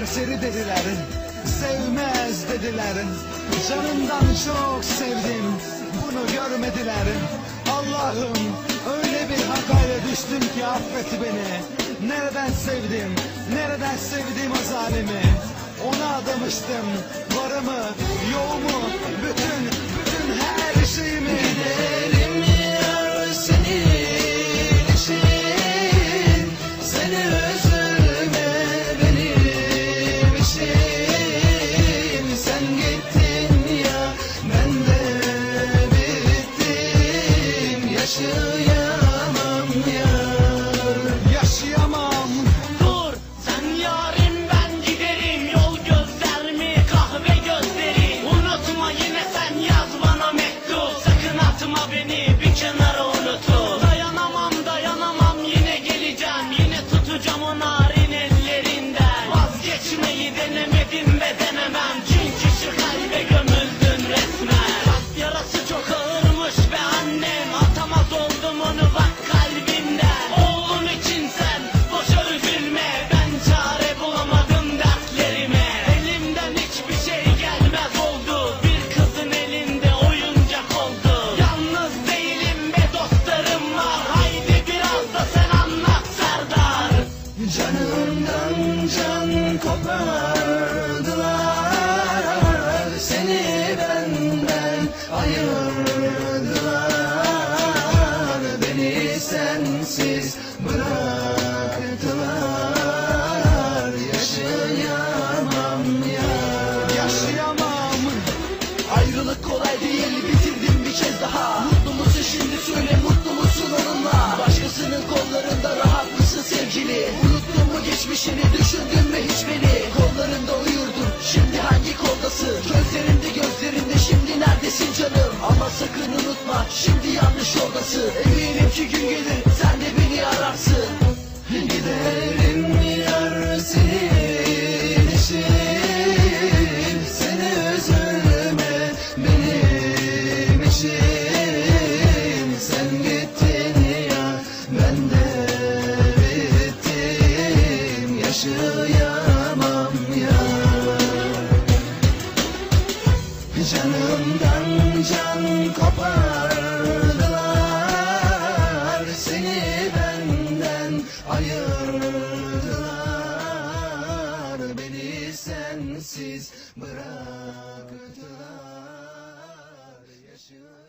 serseri dediler Sevmez dediler Canımdan çok sevdim Bunu görmediler Allah'ım öyle bir hataya düştüm ki affet beni. Nereden sevdim Nereden sevdim o zalimi? Ona adamıştım Varımı yoğumu bütün should Canımdan can kopardılar. Seni benden ayırdılar. Beni sensiz bırak. Geçmişini düşündün mü hiç beni? Kollarında uyurdun şimdi hangi koldasın? Gözlerimde gözlerinde şimdi neredesin canım? Ama sakın unutma şimdi yanlış yoldasın. Eminim ki gün gelir sen Ayırdılar beni sensiz bıraktılar Yaşılar